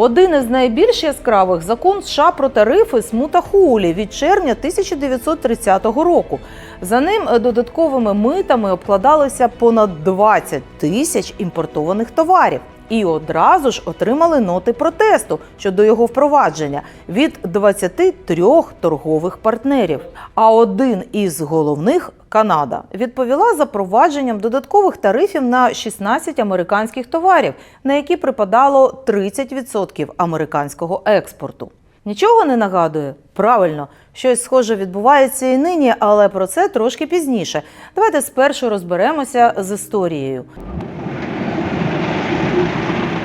Один із найбільш яскравих закон США про тарифи Смута Хулі від червня 1930 року. За ним е, додатковими митами обкладалося понад 20 тисяч імпортованих товарів. І одразу ж отримали ноти протесту щодо його впровадження від 23 торгових партнерів. А один із головних Канада відповіла запровадженням додаткових тарифів на 16 американських товарів, на які припадало 30% американського експорту. Нічого не нагадує? Правильно, щось схоже відбувається і нині, але про це трошки пізніше. Давайте спершу розберемося з історією.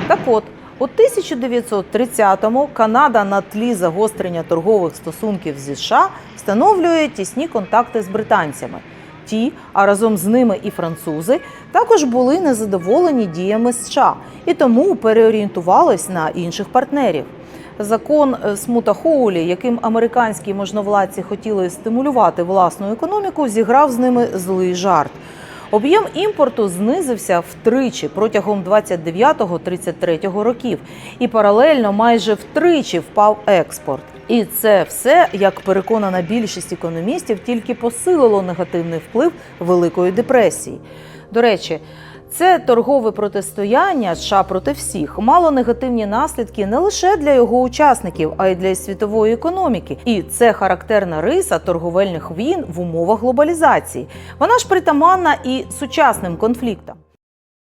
Так от, у 1930-му Канада на тлі загострення торгових стосунків зі США встановлює тісні контакти з британцями. Ті, а разом з ними і французи, також були незадоволені діями США і тому переорієнтувались на інших партнерів. Закон е, Смута Хоулі, яким американські можновладці хотіли стимулювати власну економіку, зіграв з ними злий жарт. Об'єм імпорту знизився втричі протягом 29-33 років, і паралельно майже втричі впав експорт. І це все, як переконана більшість економістів, тільки посилило негативний вплив Великої депресії. До речі, це торгове протистояння США проти всіх мало негативні наслідки не лише для його учасників, а й для світової економіки. І це характерна риса торговельних війн в умовах глобалізації. Вона ж притаманна і сучасним конфліктам.